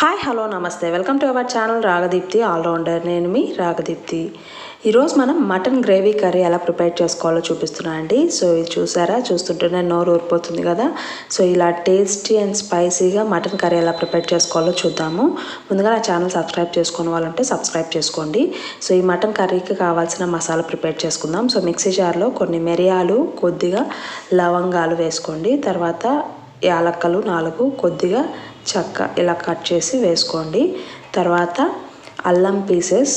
Hi hello నమస్తే. Welcome to our channel Ragadeepthi allrounder నేను మీ రాగదీప్తి ఈరోజు మనం మటన్ గ్రేవీ కర్రీ ఎలా ప్రిపేర్ చేసుకోవాలో చూపిస్తున్నా అండి. సో ఇది చూసారా? చూస్తుంటేనే నోరు ఊరిపోతుంది కదా. సో ఇలా టేస్టీ అండ్ స్పైసీగా మటన్ కర్రీ ఎలా ప్రిపేర్ చేసుకోవాలో చూద్దాము. ముందుగా నా ఛానల్ సబ్స్క్రైబ్ చేసుకుని వాళ్ళంటే సబ్స్క్రైబ్ చేసుకోండి. సో ఈ మటన్ కర్రీకి కావాల్సిన మసాలా ప్రిపేర్ చేసుకుందాం. సో మిక్సీ జార్లో కొన్ని మిరియాలు కొద్దిగా లవంగాలు వేసుకోండి. తర్వాత యాలక్కలు నాలుగు కొద్దిగా చక్క ఇలా కట్ చేసి వేసుకోండి. తర్వాత అల్లం పీసెస్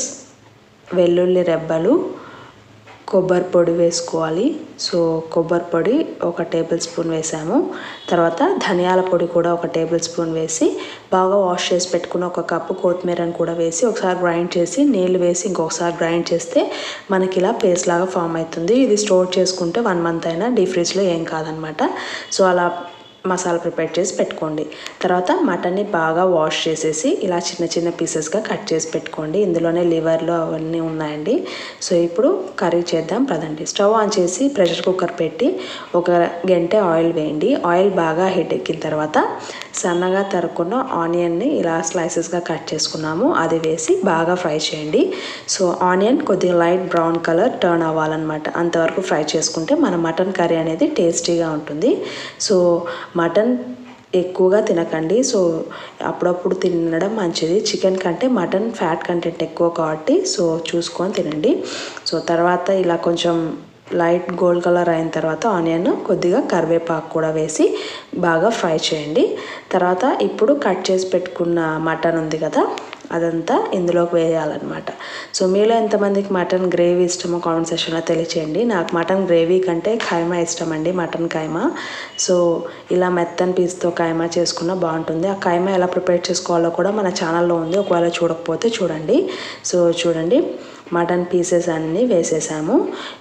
వెల్లుల్లి రెబ్బలు కొబ్బరి పొడి వేసుకోవాలి. సో కొబ్బరి పొడి ఒక టేబుల్ స్పూన్ వేసాము. తర్వాత ధనియాల పొడి కూడా ఒక టేబుల్ స్పూన్ వేసి బాగా వాష్ చేసి పెట్టుకున్న ఒక కప్పు కొత్తిమీరని కూడా వేసి ఒకసారి గ్రైండ్ చేసి నీళ్ళు వేసి ఇంకొకసారి గ్రైండ్ చేస్తే మనకి ఇలా పేస్ట్ లాగా ఫామ్ అవుతుంది. ఇది స్టోర్ చేసుకుంటే వన్ మంత్ అయినా డీ ఫ్రిడ్జ్లో ఏం కాదనమాట. సో అలా మసాలా ప్రిపేర్ చేసి పెట్టుకోండి. తర్వాత మటన్ని బాగా వాష్ చేసేసి ఇలా చిన్న చిన్న పీసెస్గా కట్ చేసి పెట్టుకోండి. ఇందులోనే లివర్లు అవన్నీ ఉన్నాయండి. సో ఇప్పుడు కర్రీ చేద్దాం. ప్రదండి స్టవ్ ఆన్ చేసి ప్రెషర్ కుక్కర్ పెట్టి ఒక గంట ఆయిల్ వేయండి. ఆయిల్ బాగా హీట్ ఎక్కిన తర్వాత సన్నగా తరుక్కున్న ఆనియన్ని ఇలా స్లైసెస్గా కట్ చేసుకున్నాము. అది వేసి బాగా ఫ్రై చేయండి. సో ఆనియన్ కొద్దిగా లైట్ బ్రౌన్ కలర్ టర్న్ అవ్వాలన్నమాట. అంతవరకు ఫ్రై చేసుకుంటే మన మటన్ కర్రీ అనేది టేస్టీగా ఉంటుంది. సో మటన్ ఎక్కువగా తినకండి. సో అప్పుడప్పుడు తినడం మంచిది. చికెన్ కంటే మటన్ ఫ్యాట్ కంటెంట్ ఎక్కువ కాబట్టి సో చూసుకొని తినండి. సో తర్వాత ఇలా కొంచెం లైట్ గోల్డ్ కలర్ అయిన తర్వాత ఆనియన్ కొద్దిగా కరివేపాకు కూడా వేసి బాగా ఫ్రై చేయండి. తర్వాత ఇప్పుడు కట్ చేసి పెట్టుకున్న మటన్ ఉంది కదా అదంతా ఇందులోకి వేయాలన్నమాట. సో మీలో ఎంతమందికి మటన్ గ్రేవీ ఇష్టమో కామెంట్ సెక్షన్లో తెలియచేయండి. నాకు మటన్ గ్రేవీ కంటే ఖైమా ఇష్టం అండి మటన్ ఖైమా. సో ఇలా మెత్తని పీస్తో ఖైమా చేసుకున్న బాగుంటుంది. ఆ ఖైమా ఎలా ప్రిపేర్ చేసుకోవాలో కూడా మన ఛానల్లో ఉంది. ఒకవేళ చూడకపోతే చూడండి. సో చూడండి. మటన్ పీసెస్ అన్నీ వేసేసాము.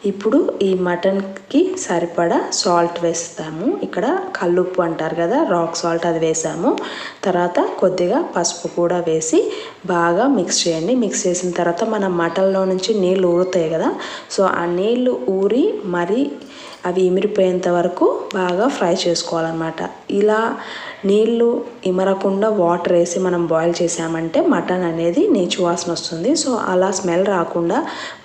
ఇప్పుడు ఈ మటన్కి సరిపడా సాల్ట్ వేస్తాము. ఇక్కడ కల్లుప్పు అంటారు కదా రాక్ సాల్ట్ అది వేసాము. తర్వాత కొద్దిగా పసుపు కూడా వేసి బాగా మిక్స్ చేయండి. మిక్స్ చేసిన తర్వాత మన మటన్లో నుంచి నీళ్ళు ఊరుతాయి కదా సో ఆ నీళ్ళు ఊరి మరీ అవి ఇమిరిపోయేంత వరకు బాగా ఫ్రై చేసుకోవాలన్నమాట. ఇలా నీళ్ళు ఇమరకుండా వాటర్ వేసి మనం బాయిల్ చేసామంటే మటన్ అనేది నీచు వాసన వస్తుంది. సో అలా స్మెల్ రాకుండా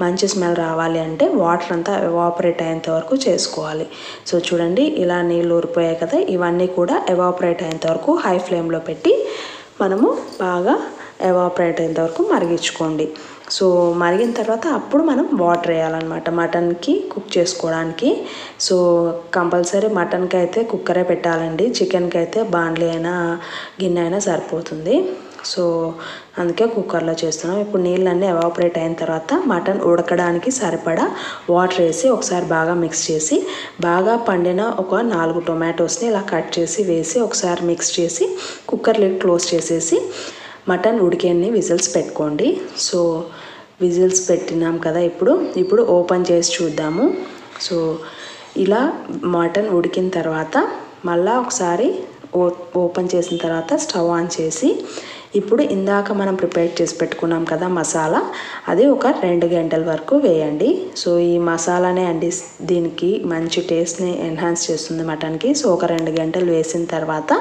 మంచి స్మెల్ రావాలి అంటే వాటర్ అంతా ఎవాపరేట్ అయ్యేంత వరకు చేసుకోవాలి. సో చూడండి ఇలా నీళ్ళు ఊరిపోయాయి కదా ఇవన్నీ కూడా ఎవాపరేట్ అయ్యేంత వరకు హై ఫ్లేమ్లో పెట్టి మనము బాగా ఎవాపరేట్ అయ్యేంత వరకు మరిగించుకోండి. సో మరిగిన తర్వాత అప్పుడు మనం వాటర్ వేయాలన్నమాట. మటన్కి కుక్ చేసుకోవడానికి. సో కంపల్సరీ మటన్కి అయితే కుక్కరే పెట్టాలండి. చికెన్కి అయితే బాండ్లీ అయినా గిన్నె అయినా సరిపోతుంది. సో అందుకే కుక్కర్లో చేస్తున్నాం. ఇప్పుడు నీళ్ళన్నీ ఎవాపరేట్ అయిన తర్వాత మటన్ ఉడకడానికి సరిపడా వాటర్ వేసి ఒకసారి బాగా మిక్స్ చేసి బాగా పండిన ఒక నాలుగు టొమాటోస్ని ఇలా కట్ చేసి వేసి ఒకసారి మిక్స్ చేసి కుక్కర్ లిడ్ క్లోజ్ చేసేసి మటన్ ఉడికేన్ని విజిల్స్ పెట్టుకోండి. సో విజిల్స్ పెట్టినాం కదా ఇప్పుడు. ఇప్పుడు ఓపెన్ చేసి చూద్దాము. సో ఇలా మటన్ ఉడికిన తర్వాత మళ్ళా ఒకసారి ఓ ఓపెన్ చేసిన తర్వాత స్టవ్ ఆన్ చేసి ఇప్పుడు ఇందాక మనం ప్రిపేర్ చేసి పెట్టుకున్నాం కదా మసాలా అది ఒక రెండు గంటల వరకు వేయండి. సో ఈ మసాలానే అండి దీనికి మంచి టేస్ట్ని ఎన్హాన్స్ చేస్తుంది మటన్కి. సో ఒక రెండు గంటలు వేసిన తర్వాత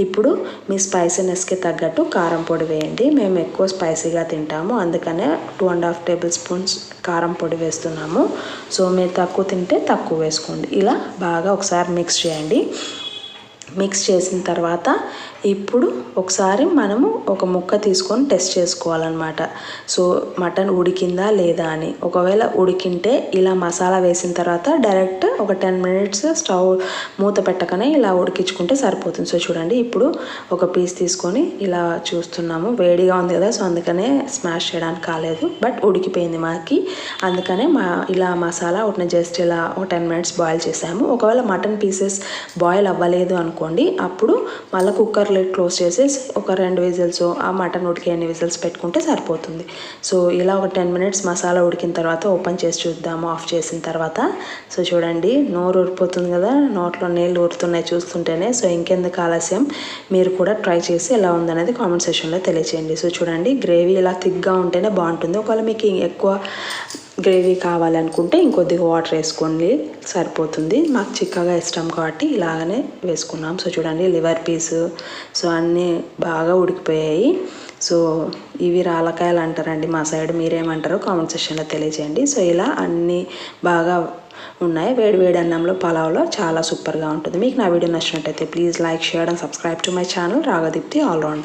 ఇప్పుడు మీ స్పైసీనెస్కి తగ్గట్టు కారం పొడి వేయండి. మేము ఎక్కువ స్పైసీగా తింటాము. అందుకనే two and half tablespoons కారం పొడి వేస్తున్నాము. సో మీరు తక్కువ తింటే తక్కువ వేసుకోండి. ఇలా బాగా ఒకసారి మిక్స్ చేయండి. మిక్స్ చేసిన తర్వాత ఇప్పుడు ఒకసారి మనము ఒక ముక్క తీసుకొని టెస్ట్ చేసుకోవాలన్నమాట. సో మటన్ ఉడికిందా లేదా అని. ఒకవేళ ఉడికింటే ఇలా మసాలా వేసిన తర్వాత డైరెక్ట్ ఒక టెన్ మినిట్స్ స్టవ్ మూత పెట్టకనే ఇలా ఉడికించుకుంటే సరిపోతుంది. సో చూడండి ఇప్పుడు ఒక పీస్ తీసుకొని ఇలా చూస్తున్నాము. వేడిగా ఉంది కదా సో అందుకనే స్మాష్ చేయడానికి కాలేదు. బట్ ఉడికిపోయింది మాకి. అందుకనే మా ఇలా మసాలా ఒకటి జస్ట్ ఇలా ఒక టెన్ మినిట్స్ బాయిల్ చేసాము. ఒకవేళ మటన్ పీసెస్ బాయిల్ అవ్వలేదు అనుకోండి అప్పుడు మళ్ళీ కుక్కర్ లిడ్ క్లోజ్ చేసేసి ఒక రెండు విజిల్స్ ఆ మటన్ ఉడికి ఎన్ని విజిల్స్ పెట్టుకుంటే సరిపోతుంది. సో ఇలా ఒక టెన్ మినిట్స్ మసాలా ఉడికిన తర్వాత ఓపెన్ చేసి చూద్దాము ఆఫ్ చేసిన తర్వాత. సో చూడండి నోరు ఊరిపోతుంది కదా నోట్లో నీళ్ళు ఊరుతున్నాయి చూస్తుంటేనే. సో ఇంకెందుకు ఆలస్యం? మీరు కూడా ట్రై చేసి ఎలా ఉందనేది కామెంట్ సెక్షన్లో తెలియచేయండి. సో చూడండి గ్రేవీ ఇలా థిక్గా ఉంటేనే బాగుంటుంది. ఒకవేళ మీకు ఎక్కువ గ్రేవీ కావాలనుకుంటే ఇంకొద్దిగా వాటర్ వేసుకోండి సరిపోతుంది. మాకు చిక్కగా ఇష్టం కాబట్టి ఇలాగనే వేసుకున్నాం. సో చూడండి లివర్ పీస్ సో అన్నీ బాగా ఉడికిపోయాయి. సో ఇవి రాలకాయలు అంటారండి మా సైడ్ మీరేమంటారో కామెంట్ సెక్షన్లో తెలియజేయండి. సో ఇలా అన్నీ బాగా ఉన్నాయి. వేడి వేడి అన్నంలో పలావ్లో చాలా సూపర్గా ఉంటుంది. మీకు నా వీడియో నచ్చినట్టయితే please like share and subscribe to my channel. Ragadeepthi allrounder